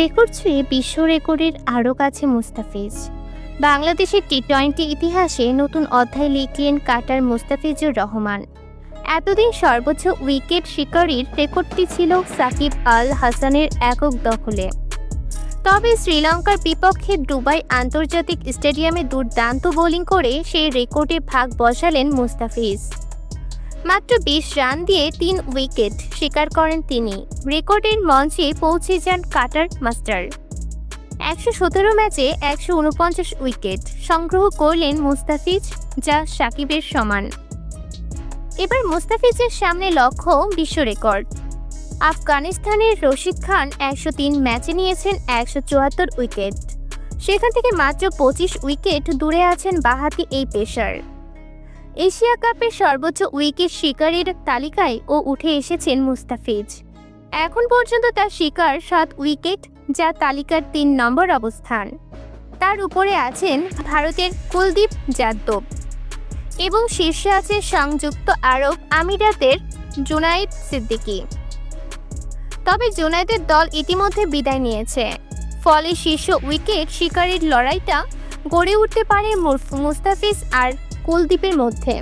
Record ছুঁয়ে বিশ্ব রেকর্ডের আরও কাছে মুস্তাফিজ। বাংলাদেশের টি টোয়েন্টি ইতিহাসে নতুন অধ্যায় লিখলেন কাটার মুস্তাফিজুর রহমান। এতদিন সর্বোচ্চ উইকেট শিকারীর রেকর্ডটি ছিল সাকিব আল হাসানের একক দখলে। তবে শ্রীলঙ্কার বিপক্ষে দুবাই আন্তর্জাতিক স্টেডিয়ামে দুর্দান্ত বোলিং করে সেই রেকর্ডে ভাগ বসালেন মুস্তাফিজ। মাত্র বিশ রান দিয়ে তিন উইকেট শিকার করেন তিনি। রেকর্ডের মঞ্চে পৌঁছে যান কাটার মাস্টার। একশো সতেরো ম্যাচে একশো উনপঞ্চাশ উইকেট সংগ্রহ করলেন মুস্তাফিজ যা সাকিবের সমান। এবার মুস্তাফিজের সামনে লক্ষ্য বিশ্ব রেকর্ড। আফগানিস্তানের রশিদ খান একশো তিন ম্যাচে নিয়েছেন একশো চুয়াত্তর উইকেট। সেখান থেকে মাত্র পঁচিশ উইকেট দূরে আছেন বাহাতি এই পেসার। এশিয়া কাপের সর্বোচ্চ উইকেট শিকারের তালিকায় ও উঠে এসেছেন মুস্তাফিজ। এখন পর্যন্ত তার শিকার সাত উইকেট, যা তালিকার তিন নম্বর অবস্থান। তার উপরে আছেন ভারতের কুলদীপ যাদব। এবং শীর্ষে আছে সংযুক্ত আরব আমিরাতের জুনাইদ সিদ্দিকী। তবে জুনাইদের দল ইতিমধ্যে বিদায় নিয়েছে। ফলে শীর্ষ উইকেট শিকারের লড়াইটা গড়ে উঠতে পারে মুস্তাফিজ আর কুলদীপের মধ্যে।